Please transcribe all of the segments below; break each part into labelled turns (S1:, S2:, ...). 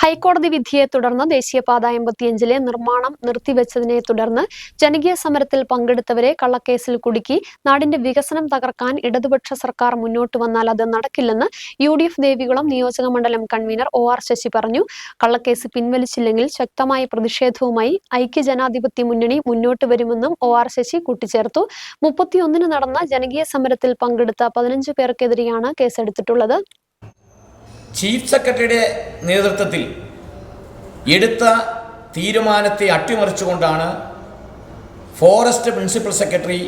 S1: ഹൈക്കോടതി വിധിയെ തുടർന്ന് ദേശീയപാത എൺപത്തിയഞ്ചിലെ നിർമ്മാണം നിർത്തിവെച്ചതിനെ തുടർന്ന് ജനകീയ സമരത്തിൽ പങ്കെടുത്തവരെ കള്ളക്കേസിൽ കുടുക്കി നാടിന്റെ വികസനം തകർക്കാൻ ഇടതുപക്ഷ സർക്കാർ മുന്നോട്ട് വന്നാൽ അത് നടക്കില്ലെന്ന് യു ഡി എഫ് ദേവികുളം നിയോജക മണ്ഡലം കൺവീനർ ഒ ആർ ശശി പറഞ്ഞു. കള്ളക്കേസ് പിൻവലിച്ചില്ലെങ്കിൽ ശക്തമായ പ്രതിഷേധവുമായി ഐക്യജനാധിപത്യ മുന്നണി മുന്നോട്ട് വരുമെന്നും ഒ ആർ ശശി കൂട്ടിച്ചേർത്തു. മുപ്പത്തിയൊന്നിന് നടന്ന ജനകീയ സമരത്തിൽ പങ്കെടുത്ത പതിനഞ്ച് പേർക്കെതിരെയാണ് കേസെടുത്തിട്ടുള്ളത്.
S2: ചീഫ് സെക്രട്ടറിയുടെ നേതൃത്വത്തിൽ എടുത്ത തീരുമാനത്തെ അട്ടിമറിച്ചുകൊണ്ടാണ് ഫോറസ്റ്റ് പ്രിൻസിപ്പൽ സെക്രട്ടറി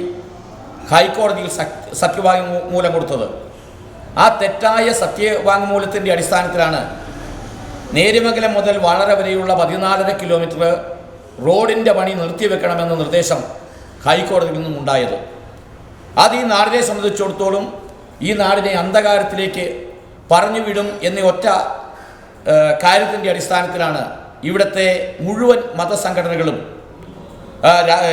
S2: ഹൈക്കോടതിയിൽ സത്യ- സത്യവാങ്മൂലം കൊടുത്തത് ആ തെറ്റായ സത്യവാങ്മൂലത്തിന്റെ അടിസ്ഥാനത്തിലാണ് നേര്യമംഗലം മുതൽ വളരെ വരെയുള്ള പതിനാലര കിലോമീറ്റർ റോഡിന്റെ പണി നിർത്തിവെക്കണമെന്ന നിർദ്ദേശം ഹൈക്കോടതിയിൽ നിന്നും ഉണ്ടായത്. അത് ഈ നാടിനെ സംബന്ധിച്ചിടത്തോളം ഈ നാടിനെ അന്ധകാരത്തിലേക്ക് പറഞ്ഞു വിടും എന്ന ഒറ്റ കാര്യത്തിന്റെ അടിസ്ഥാനത്തിലാണ് ഇവിടുത്തെ മുഴുവൻ മതസംഘടനകളും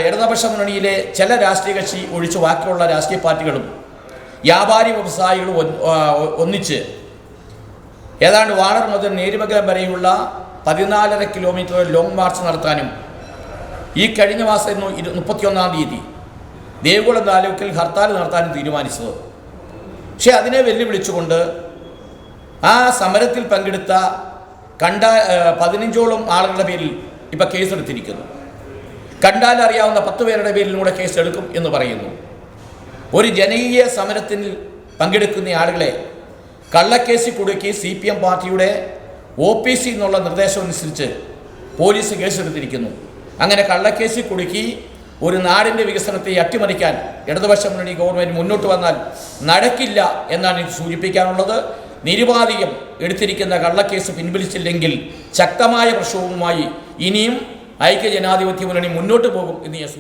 S2: ഇടതുപക്ഷ മുന്നണിയിലെ ചില രാഷ്ട്രീയ കക്ഷി ഒഴിച്ച് ബാക്കിയുള്ള രാഷ്ട്രീയ പാർട്ടികളും വ്യാപാരി വ്യവസായികളും ഒന്നിച്ച് ഏതാണ്ട് വാളർ മുതൽ നേരിമംഗലം വരെയുള്ള പതിനാലര കിലോമീറ്റർ ലോങ് മാർച്ച് നടത്താനും ഈ കഴിഞ്ഞ മാസം മുപ്പത്തിയൊന്നാം തീയതി ദേവികുളം താലൂക്കിൽ ഹർത്താൽ നടത്താനും തീരുമാനിച്ചത്. പക്ഷേ അതിനെ വെല്ലുവിളിച്ചുകൊണ്ട് ആ സമരത്തിൽ പങ്കെടുത്ത കണ്ട പതിനഞ്ചോളം ആളുകളുടെ പേരിൽ ഇപ്പം കേസെടുത്തിരിക്കുന്നു കണ്ടാൽ അറിയാവുന്ന പത്ത് പേരുടെ പേരിലൂടെ കേസ് എടുക്കും എന്ന് പറയുന്നു. ഒരു ജനകീയ സമരത്തിൽ പങ്കെടുക്കുന്ന ആളുകളെ കള്ളക്കേസിൽ കുടുക്കി സി പി എം പാർട്ടിയുടെ ഒ പി സി എന്നുള്ള നിർദ്ദേശം അനുസരിച്ച് പോലീസ് കേസെടുത്തിരിക്കുന്നു. അങ്ങനെ കള്ളക്കേസിൽ കുടുക്കി ഒരു നാടിന്റെ വികസനത്തെ അട്ടിമറിക്കാൻ ഇടതുപക്ഷ മുന്നണി ഗവൺമെന്റ് മുന്നോട്ട് വന്നാൽ നടക്കില്ല എന്നാണ് സൂചിപ്പിക്കാനുള്ളത്. നിരുപാധികം എടുത്തിരിക്കുന്ന കള്ളക്കേസ് പിൻവലിച്ചില്ലെങ്കിൽ ശക്തമായ പ്രക്ഷോഭവുമായി ഇനിയും ഐക്യജനാധിപത്യ മുന്നണി മുന്നോട്ട് പോകും എന്ന് ഞാൻ